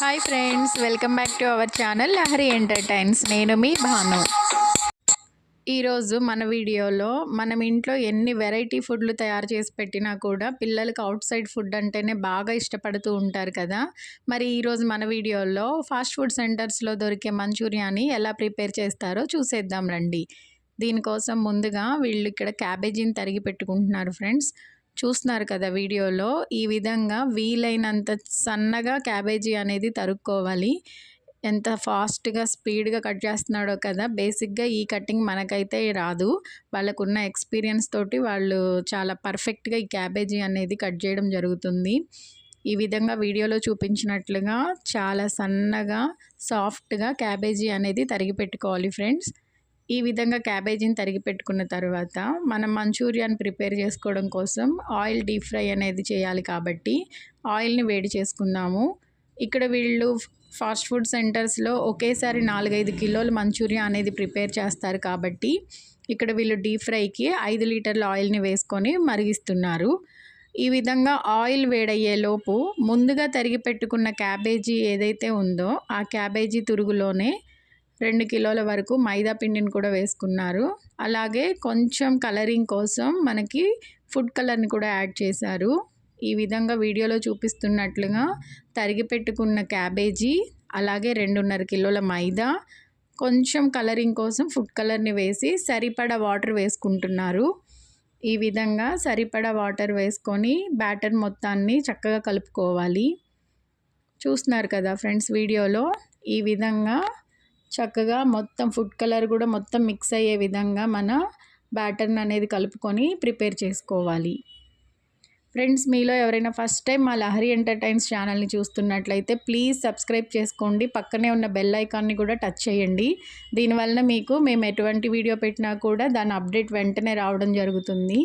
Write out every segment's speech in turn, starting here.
Hi friends welcome back to our channel Lahari entertains నేను మీ భాను. ఈరోజు మన వీడియోలో మనం ఇంట్లో ఎన్ని వెరైటీ ఫుడ్లు తయారు చేసి పెట్టినా కూడా పిల్లలకు అవుట్ సైడ్ ఫుడ్ అంటేనే బాగా ఇష్టపడుతూ ఉంటారు కదా. మరి ఈరోజు మన వీడియోలో ఫాస్ట్ ఫుడ్ సెంటర్స్లో దొరికే మంచూరియాని ఎలా ప్రిపేర్ చేస్తారో చూసేద్దాం రండి. దీనికోసం ముందుగా వీళ్ళు ఇక్కడ క్యాబేజీని తరిగి పెట్టుకుంటున్నారు ఫ్రెండ్స్ చూస్తున్నారు కదా వీడియోలో ఈ విధంగా వీలైనంత సన్నగా క్యాబేజీ అనేది తరుక్కోవాలి. ఎంత ఫాస్ట్గా స్పీడ్గా కట్ చేస్తున్నాడో కదా బేసిక్గా ఈ కటింగ్ మనకైతే రాదు. వాళ్ళకున్న ఎక్స్పీరియన్స్ తోటి వాళ్ళు చాలా పర్ఫెక్ట్గా ఈ క్యాబేజీ అనేది కట్ చేయడం జరుగుతుంది. ఈ విధంగా వీడియోలో చూపించినట్లుగా చాలా సన్నగా సాఫ్ట్గా క్యాబేజీ అనేది తరిగి పెట్టుకోవాలి ఫ్రెండ్స్. ఈ విధంగా క్యాబేజీని తరిగి పెట్టుకున్న తర్వాత మనం మంచూరియాని ప్రిపేర్ చేసుకోవడం కోసం ఆయిల్ డీప్ ఫ్రై అనేది చేయాలి కాబట్టి ఆయిల్ని వేడి చేసుకుందాము. ఇక్కడ వీళ్ళు ఫాస్ట్ ఫుడ్ సెంటర్స్లో ఒకేసారి నాలుగైదు కిలోల మంచూరియా అనేది ప్రిపేర్ చేస్తారు కాబట్టి ఇక్కడ వీళ్ళు డీప్ ఫ్రైకి ఐదు లీటర్ల ఆయిల్ని వేసుకొని మరిగిస్తున్నారు. ఈ విధంగా ఆయిల్ వేడయ్యే లోపు ముందుగా తరిగి పెట్టుకున్న క్యాబేజీ ఏదైతే ఉందో ఆ క్యాబేజీ తురుగులోనే రెండు కిలోల వరకు మైదా పిండిని కూడా వేసుకున్నారు. అలాగే కొంచెం కలరింగ్ కోసం మనకి ఫుడ్ కలర్ని కూడా యాడ్ చేశారు. ఈ విధంగా వీడియోలో చూపిస్తున్నట్లుగా తరిగి పెట్టుకున్న క్యాబేజీ అలాగే రెండున్నర కిలోల మైదా కొంచెం కలరింగ్ కోసం ఫుడ్ కలర్ని వేసి సరిపడా వాటర్ వేసుకుంటున్నారు. ఈ విధంగా సరిపడా వాటర్ వేసుకొని బ్యాటర్ మొత్తాన్ని చక్కగా కలుపుకోవాలి. చూస్తున్నారు కదా ఫ్రెండ్స్ వీడియోలో? ఈ విధంగా చక్కగా మొత్తం ఫుడ్ కలర్ కూడా మొత్తం మిక్స్ అయ్యే విధంగా మన బ్యాటర్ని అనేది కలుపుకొని ప్రిపేర్ చేసుకోవాలి. ఫ్రెండ్స్ మీలో ఎవరైనా ఫస్ట్ టైం మా లహరి ఎంటర్టైన్స్ ఛానల్ని చూస్తున్నట్లయితే ప్లీజ్ సబ్స్క్రైబ్ చేసుకోండి. పక్కనే ఉన్న బెల్ ఐకాన్ని కూడా టచ్ చేయండి. దీనివలన మీకు మేము ఎటువంటి వీడియో పెట్టినా కూడా దాని అప్డేట్ వెంటనే రావడం జరుగుతుంది.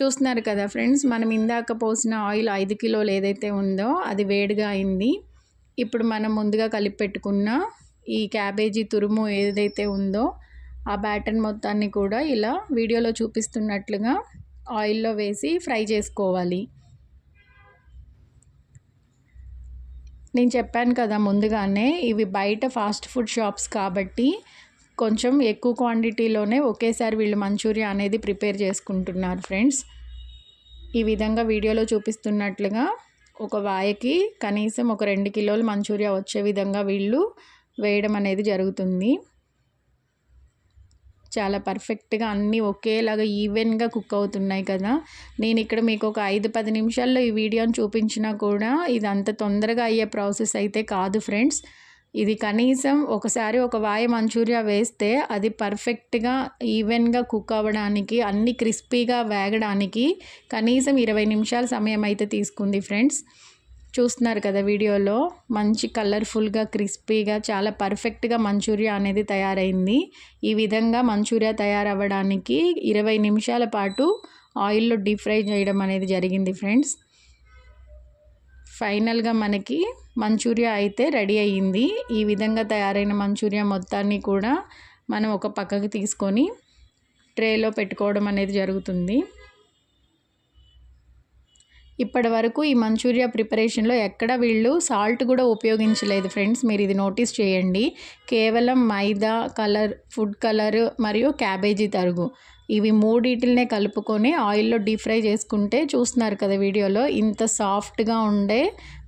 చూస్తున్నారు కదా ఫ్రెండ్స్ మనం ఇందాక పోసిన ఆయిల్ ఐదు కిలోలు ఏదైతే ఉందో అది వేడిగా అయింది. ఇప్పుడు మనం ముందుగా కలిపి పెట్టుకున్న ఈ క్యాబేజీ తురుము ఏదైతే ఉందో ఆ బ్యాటర్ మొత్తాన్ని కూడా ఇలా వీడియోలో చూపిస్తున్నట్లుగా ఆయిల్లో వేసి ఫ్రై చేసుకోవాలి. నేను చెప్పాను కదా ముందుగానే ఇవి బయట ఫాస్ట్ ఫుడ్ షాప్స్ కాబట్టి కొంచెం ఎక్కువ క్వాంటిటీలోనే ఒకేసారి వీళ్ళు మంచూరియా అనేది ప్రిపేర్ చేసుకుంటున్నారు ఫ్రెండ్స్ ఈ విధంగా వీడియోలో చూపిస్తున్నట్లుగా ఒక వాయకి కనీసం ఒక రెండు కిలోలు మంచూరియా వచ్చే విధంగా వీళ్ళు వేయడం అనేది జరుగుతుంది. చాలా పర్ఫెక్ట్గా అన్నీ ఒకేలాగా ఈవెన్గా కుక్ అవుతున్నాయి కదా. నేను ఇక్కడ మీకు ఒక ఐదు పది నిమిషాల్లో ఈ వీడియోని చూపించినా కూడా ఇది అంత తొందరగా అయ్యే ప్రాసెస్ అయితే కాదు ఫ్రెండ్స్. ఇది కనీసం ఒకసారి ఒక వాయ మంచూరియా వేస్తే అది పర్ఫెక్ట్గా ఈవెన్గా కుక్ అవ్వడానికి అన్ని క్రిస్పీగా వేగడానికి కనీసం ఇరవై నిమిషాల సమయం అయితే తీసుకుంది ఫ్రెండ్స్. చూస్తున్నారు కదా వీడియోలో. మంచి కలర్ఫుల్గా క్రిస్పీగా చాలా పర్ఫెక్ట్గా మంచూరియా అనేది తయారైంది. ఈ విధంగా మంచూరియా తయారవ్వడానికి ఇరవై నిమిషాల పాటు ఆయిల్లో డీప్ ఫ్రై చేయడం అనేది జరిగింది ఫ్రెండ్స్. ఫైనల్గా మనకి మంచూరియా అయితే రెడీ అయ్యింది. ఈ విధంగా తయారైన మంచూరియా మొత్తాన్ని కూడా మనం ఒక పక్కకు తీసుకొని ట్రేలో పెట్టుకోవడం అనేది జరుగుతుంది. ఇప్పటి వరకు ఈ మంచూరియా ప్రిపరేషన్లో ఎక్కడ వీళ్ళు సాల్ట్ కూడా ఉపయోగించలేదు ఫ్రెండ్స్. మీరు ఇది నోటీస్ చేయండి. కేవలం మైదా కలర్ ఫుడ్ కలర్ మరియు క్యాబేజీ తరుగు. ఇవి మూడిటిల్నే కలుపుకొని ఆయిల్లో డీప్ ఫ్రై చేసుకుంటే చూస్తున్నారు కదా వీడియోలో ఇంత సాఫ్ట్గా ఉండే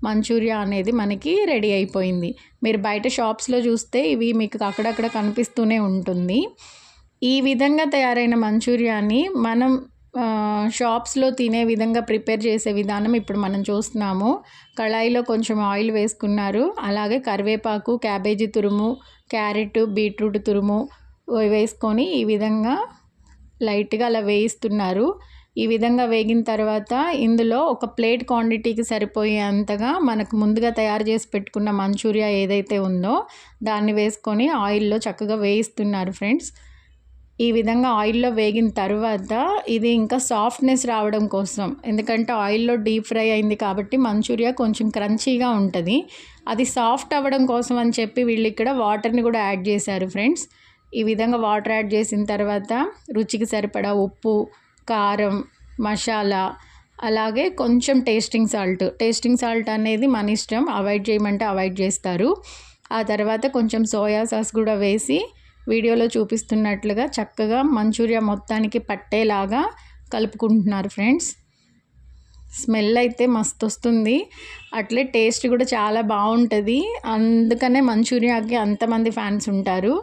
మంచూరియా అనేది మనకి రెడీ అయిపోయింది. మీరు బయట షాప్స్లో చూస్తే ఇవి మీకు అక్కడక్కడ కనిపిస్తూనే ఉంటుంది. ఈ విధంగా తయారైన మంచూరియాని మనం షాప్స్లో తినే విధంగా ప్రిపేర్ చేసే విధానం ఇప్పుడు మనం చూస్తున్నాము. కళాయిలో కొంచెం ఆయిల్ వేసుకున్నారు. అలాగే కరివేపాకు క్యాబేజీ తురుము క్యారెట్ బీట్రూట్ తురుము వేసుకొని ఈ విధంగా లైట్గా అలా వేయిస్తున్నారు. ఈ విధంగా వేగిన తర్వాత ఇందులో ఒక ప్లేట్ క్వాంటిటీకి సరిపోయేంతగా మనకు ముందుగా తయారు చేసి పెట్టుకున్న మంచూరియా ఏదైతే ఉందో దాన్ని వేసుకొని ఆయిల్లో చక్కగా వేయిస్తున్నారు ఫ్రెండ్స్. ఈ విధంగా ఆయిల్లో వేగిన తర్వాత ఇది ఇంకా సాఫ్ట్నెస్ రావడం కోసం. ఎందుకంటే ఆయిల్లో డీప్ ఫ్రై అయింది కాబట్టి మంచూరియా కొంచెం క్రంచీగా ఉంటుంది. అది సాఫ్ట్ అవ్వడం కోసం అని చెప్పి వీళ్ళు ఇక్కడ వాటర్ని కూడా యాడ్ చేశారు ఫ్రెండ్స్. ఈ విధంగా వాటర్ యాడ్ చేసిన తర్వాత రుచికి సరిపడా ఉప్పు కారం మసాలా అలాగే కొంచెం టేస్టింగ్ సాల్ట్. టేస్టింగ్ సాల్ట్ అనేది మన ఇష్టం. అవాయిడ్ చేయమంటే అవాయిడ్ చేస్తారు. ఆ తర్వాత కొంచెం సోయా సాస్ కూడా వేసి వీడియోలో చూపిస్తున్నట్లుగా చక్కగా మంచూరియా మొత్తానికి పట్టేలాగా కలుపుకుంటున్నారు ఫ్రెండ్స్. స్మెల్ అయితే మస్తు వస్తుంది అట్లే టేస్ట్ కూడా చాలా బాగుంటుంది. అందుకనే మంచూరియాకి అంతమంది ఫ్యాన్స్ ఉంటారు.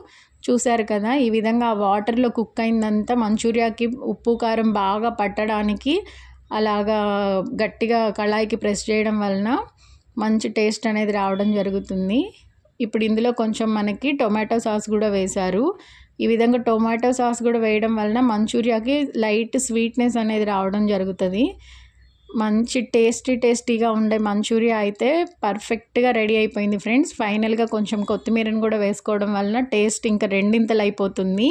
చూశారు కదా ఈ విధంగా ఆ వాటర్లో కుక్ అయిందంతా మంచూరియాకి ఉప్పు కారం బాగా పట్టడానికి అలాగా గట్టిగా కళాయికి ప్రెస్ చేయడం వలన మంచి టేస్ట్ అనేది రావడం జరుగుతుంది. ఇప్పుడు ఇందులో కొంచెం మనకి టొమాటో సాస్ కూడా వేశారు. ఈ విధంగా టొమాటో సాస్ కూడా వేయడం వలన మంచూరియాకి లైట్ స్వీట్నెస్ అనేది రావడం జరుగుతుంది. మంచి టేస్టీ టేస్టీగా ఉండే మంచూరియా అయితే పర్ఫెక్ట్గా రెడీ అయిపోయింది ఫ్రెండ్స్. ఫైనల్గా కొంచెం కొత్తిమీరని కూడా వేసుకోవడం వలన టేస్ట్ ఇంకా రెండింతలు అయిపోతుంది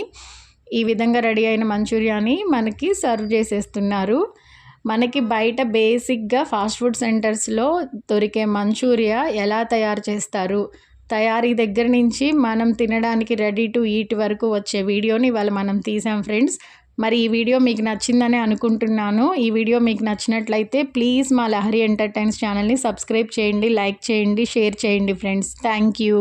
ఈ విధంగా రెడీ అయిన మంచూరియాని మనకి సర్వ్ చేసేస్తున్నారు. మనకి బయట బేసిక్గా ఫాస్ట్ ఫుడ్ సెంటర్స్లో దొరికే మంచూరియా ఎలా తయారు చేస్తారు? తయారీ దగ్గర నుంచి మనం తినడానికి రెడీ టు ఈట్ వరకు వచ్చే వీడియోని ఇవాళ మనం తీసాం ఫ్రెండ్స్. మరి ఈ వీడియో మీకు నచ్చిందని అనుకుంటున్నాను. ఈ వీడియో మీకు నచ్చినట్లయితే ప్లీజ్ మా లహరి ఎంటర్టైన్స్ ఛానల్ని సబ్స్క్రైబ్ చేయండి లైక్ చేయండి షేర్ చేయండి ఫ్రెండ్స్. Thank you